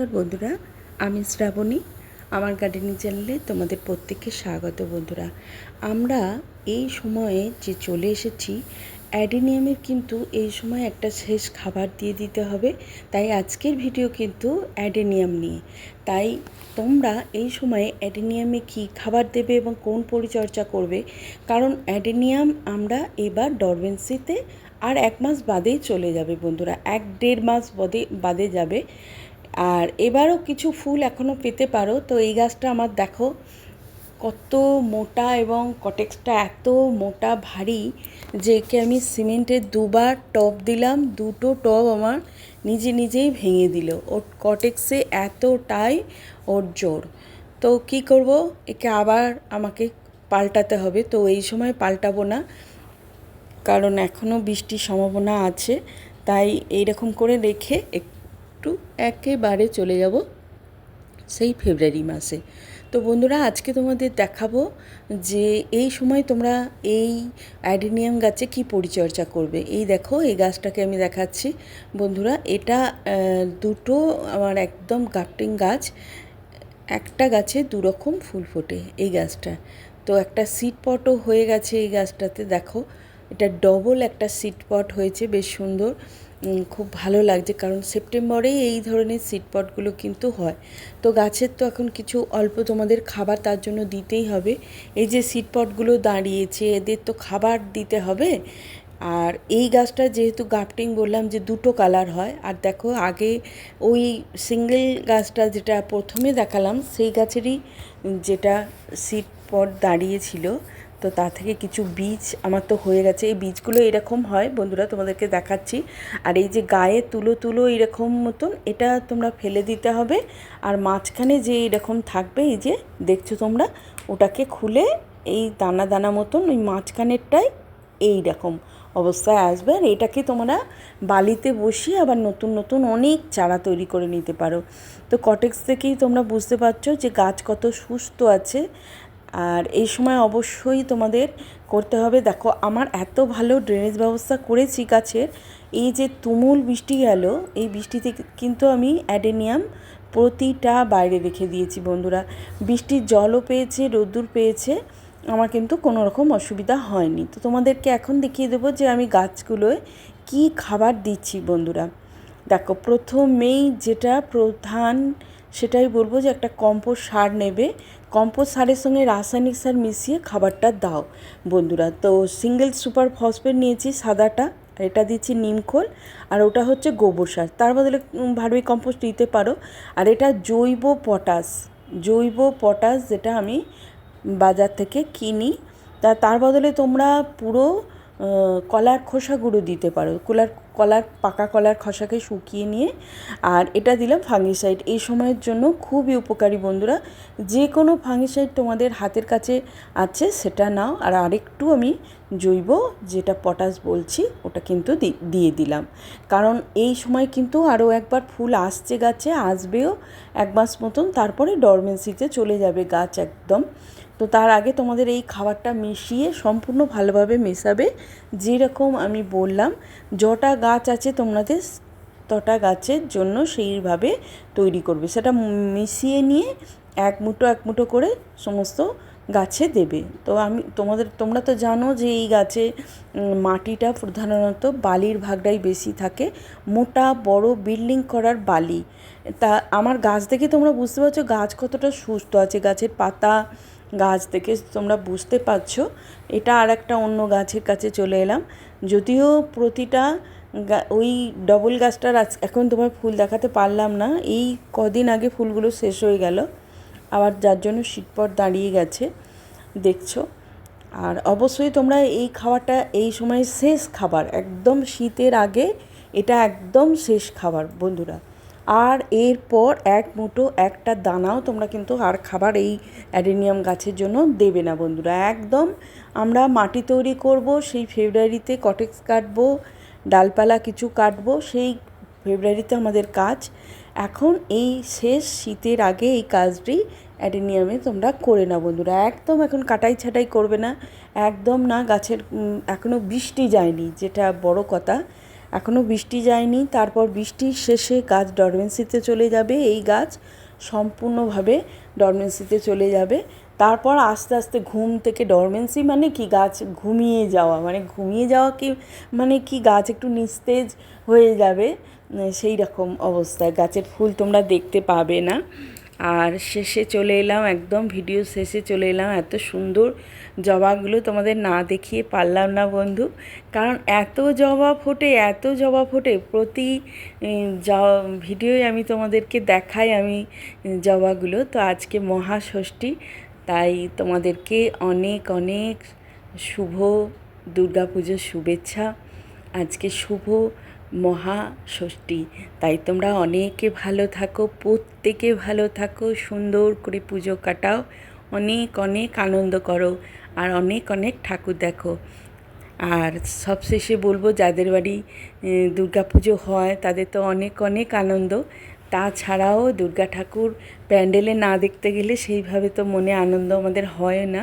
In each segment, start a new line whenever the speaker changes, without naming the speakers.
নমস্কার বন্ধুরা, আমি শ্রাবণী। আমার গার্ডেনিং চ্যানেলে তোমাদের প্রত্যেককে স্বাগত বন্ধুরা। আমরা এই সময়ে যে চলে এসেছি, অ্যাডেনিয়ামের কিন্তু এই সময় একটা শেষ খাবার দিয়ে দিতে হবে। তাই আজকের ভিডিও কিন্তু অ্যাডেনিয়াম নিয়ে। তাই তোমরা এই সময়ে অ্যাডেনিয়ামে কি খাবার দেবে এবং কোন পরিচর্যা করবে? কারণ অ্যাডেনিয়াম আমরা এবার ডরবেন্সিতে আর এক মাস বাদেই চলে যাবে বন্ধুরা। এক দেড় মাস বাদে বাদে যাবে। আর এবারও কিছু ফুল এখনও পেতে পারো। তো এই গাছটা আমার দেখো, কত মোটা এবং কটেক্সটা এত মোটা ভারী যে একে আমি সিমেন্টের দুবার টপ দিলাম, দুটো টব আমার নিজে নিজেই ভেঙে দিল। ওর কটেক্সে এতটাই ওর জোর। তো কি করব, একে আবার আমাকে পাল্টাতে হবে। তো এই সময় পাল্টাবো না, কারণ এখনও বৃষ্টির সম্ভাবনা আছে। তাই এইরকম করে রেখে একটু একেবারে চলে যাব সেই ফেব্রুয়ারি মাসে। তো বন্ধুরা, আজকে তোমাদের দেখাবো যে এই সময় তোমরা এই অ্যাডেনিয়াম গাছে কি পরিচর্যা করবে। এই দেখো, এই গাছটাকে আমি দেখাচ্ছি। বন্ধুরা, এটা দুটো আমার একদম গাফটিং গাছ। একটা গাছে দুরকম ফুল ফোটে এই গাছটা। তো একটা সিট পটও হয়ে গেছে এই গাছটাতে, দেখো। এটা ডবল একটা সিট পট হয়েছে, বেশ সুন্দর। খুব ভালো লাগছে, কারণ সেপ্টেম্বরেই এই ধরনের সিটপটগুলো কিন্তু হয়। তো গাছের তো এখন কিছু অল্প তোমাদের খাবার তার জন্য দিতেই হবে। এই যে সিটপটগুলো দাঁড়িয়েছে, এদের তো খাবার দিতে হবে। আর এই গাছটা যেহেতু গাফটিং বললাম যে দুটো কালার হয়, আর দেখো আগে ওই সিঙ্গেল গাছটা যেটা প্রথমে দেখালাম, সেই গাছেরই যেটা সিট পট দাঁড়িয়েছিল তো তা থেকে কিছু বীজ আমার তো হয়ে গেছে। এই বীজগুলো এরকম হয়, বন্ধুরা তোমাদেরকে দেখাচ্ছি। আর এই যে গায়ে তুলো তুলো এরকম মতন, এটা তোমরা ফেলে দিতে হবে। আর মাঝখানে যে এরকম থাকবে, এই যে দেখছ তোমরা, ওটাকে খুলে এই দানা দানা মতন ওই মাঝখানেরটাই এই রকম অবস্থায় আসবে। আর এটাকে তোমরা বালিতে বসিয়ে আবার নতুন নতুন অনেক চারা তৈরি করে নিতে পারো। তো কটেক্স থেকেই তোমরা বুঝতে পারছ যে গাছ কত সুস্থ আছে। আর এই সময় অবশ্যই তোমাদের করতে হবে। দেখো, আমার এত ভালো ড্রেনেজ ব্যবস্থা করেছি গাছের। এই যে তুমুল বৃষ্টি গেল, এই বৃষ্টিতে কিন্তু আমি অ্যাডেনিয়াম প্রতিটা বাইরে রেখে দিয়েছি বন্ধুরা। বৃষ্টির জলও পেয়েছে, রোদ্দুর পেয়েছে, আমার কিন্তু কোনো রকম অসুবিধা হয়নি। তো তোমাদেরকে এখন দেখিয়ে দেবো যে আমি গাছগুলোয় কি খাবার দিচ্ছি বন্ধুরা। দেখো, প্রথমেই যেটা প্রধান সেটাই বলব যে একটা কম্পোস্ট সার নেবে। কম্পোস্ট সারের সঙ্গে রাসায়নিক সার মিশিয়ে খাবারটা দাও। বন্ধুরা, তো সিঙ্গেল সুপার ফসফেট নিয়েছি সাদাটা, এটা দিচ্ছি নিমখোল আর ওটা হচ্ছে গোবর সার। তার বদলে ভার্মি কম্পোস্ট দিতে পারো। আর এটা জৈব পটাশ জৈব পটাশ যেটা আমি বাজার থেকে কিনি। তা, তার বদলে তোমরা পুরো কলার খোসা গুঁড়ো দিতে পারো। কলার কলার, পাকা কলার খোসাকে শুকিয়ে নিয়ে, আর এটা দিলাম ফাঙ্গিসাইড এই সময়ের জন্য খুবই উপকারী বন্ধুরা। যে কোনো ফাঙ্গিসাইড তোমাদের হাতের কাছে আছে, সেটা নাও। আর আরেকটু আমি জৈব যেটা পটাশ বলছি, ওটা কিন্তু দিয়ে দিলাম। কারণ এই সময় কিন্তু আরও একবার ফুল আসছে গাছে, আসবেও এক মাস মতন। তারপরে ডরমেন্সিতে চলে যাবে গাছ একদম। তো তার আগে তোমাদের এই খাবারটা মিশিয়ে সম্পূর্ণ ভালোভাবে মেশাবে। যেরকম আমি বললাম, যটা গাছ আছে তোমাদের তটা গাছের জন্য সেইভাবে তৈরি করবে। সেটা মিশিয়ে নিয়ে এক মুঠো এক মুঠো করে সমস্ত গাছে দেবে। তো আমি, তোমাদের, তোমরা তো জানো যে এই গাছে মাটিটা প্রধানত বালির ভাগটাই বেশি থাকে। মোটা, বড় বিল্ডিং করার বালি। তা আমার গাছ দেখে তোমরা বুঝতে পারছ গাছ কতটা সুস্থ আছে। গাছের পাতা গাছ থেকে, তোমরা বুঝতে পারছ। এটা আর একটা অন্য গাছের কাছে চলে এলাম। যদিও প্রতিটা ওই ডবল গাছটার আজ, এখন তোমার ফুল দেখাতে পারলাম না। এই কদিন আগে ফুলগুলো শেষ হয়ে গেল। আবার যার জন্য শীতপট দাঁড়িয়ে গেছে, দেখছ। আর অবশ্যই তোমরা এই খাবারটা এই সময় শেষ খাবার, একদম শীতের আগে, এটা একদম শেষ খাবার, বন্ধুরা। আর এরপর এক মুঠো, একটা দানাও তোমরা কিন্তু আর খাবার এই অ্যাডেনিয়াম গাছের জন্য দেবে না বন্ধুরা। একদম আমরা মাটি তৈরি করব, সেই ফেব্রুয়ারিতে কটেক্স কাটবো, ডালপালা কিছু কাটবো, সেই ফেব্রুয়ারিতে আমাদের কাজ। এখন এই শেষ শীতের আগে এই কাজটি অ্যাডেনিয়ামে তোমরা করে না বন্ধুরা। একদম এখন কাটাই ছাটাই করবে না, একদম না গাছের এখনও বৃষ্টি যায়নি, যেটা বড় কথা। এখনও বৃষ্টি যায়নি। তারপর বৃষ্টির শেষে গাছ ডরমেন্সিতে চলে যাবে। এই গাছ সম্পূর্ণভাবে ডরমেন্সিতে চলে যাবে। তারপর আস্তে আস্তে ঘুম থেকে ডরমেন্সি মানে কি? গাছ ঘুমিয়ে যাওয়া। মানে ঘুমিয়ে যাওয়া কি? মানে কি? গাছ একটু নিস্তেজ হয়ে যাবে। সেই রকম অবস্থায় গাছের ফুল তোমরা দেখতে পাবে না। আর শেষে চলে এলাম, একদম ভিডিও শেষে চলে এলাম। এত সুন্দর জবাগুলো তোমাদের না দেখিয়ে পারলাম না বন্ধু। কারণ এত জবা ফোটে, এত জবা ফোটে, প্রতি ভিডিওয় আমি তোমাদেরকে দেখাই আমি জবাগুলো তো আজকে মহাষষ্ঠী, তাই তোমাদেরকে অনেক অনেক শুভ দুর্গাপুজোর শুভেচ্ছা। আজকে শুভ মহাষষ্ঠী। তাই তোমরা অনেকে ভালো থাকো, প্রত্যেকে ভালো থাকো, সুন্দর করে পুজো কাটাও, অনেক অনেক আনন্দ করো আর অনেক অনেক ঠাকুর দেখো। আর সবশেষে বলব, যাদের বাড়ি পুজো হয়, তাদের তো অনেক অনেক আনন্দ। তাছাড়াও দুর্গা ঠাকুর প্যান্ডেলে না দেখতে গেলে সেইভাবে তো মনে আনন্দ আমাদের হয় না।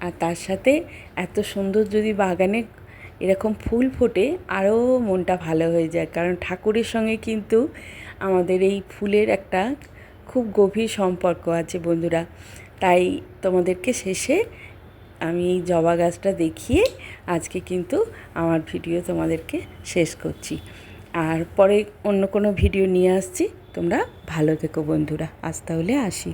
আর তার সাথে এত সুন্দর যদি বাগানে এরকম ফুল ফোটে আরও মনটা ভালো হয়ে যায়। কারণ ঠাকুরের সঙ্গে কিন্তু আমাদের এই ফুলের একটা খুব গভীর সম্পর্ক আছে বন্ধুরা। তাই তোমাদেরকে শেষে আমি এই জবা গাছটা দেখিয়ে আজকে কিন্তু আমার ভিডিও তোমাদেরকে শেষ করছি। আর পরে অন্য কোনো ভিডিও নিয়ে আসছি। তোমরা ভালো থেকো বন্ধুরা। আজ তাহলে আসি।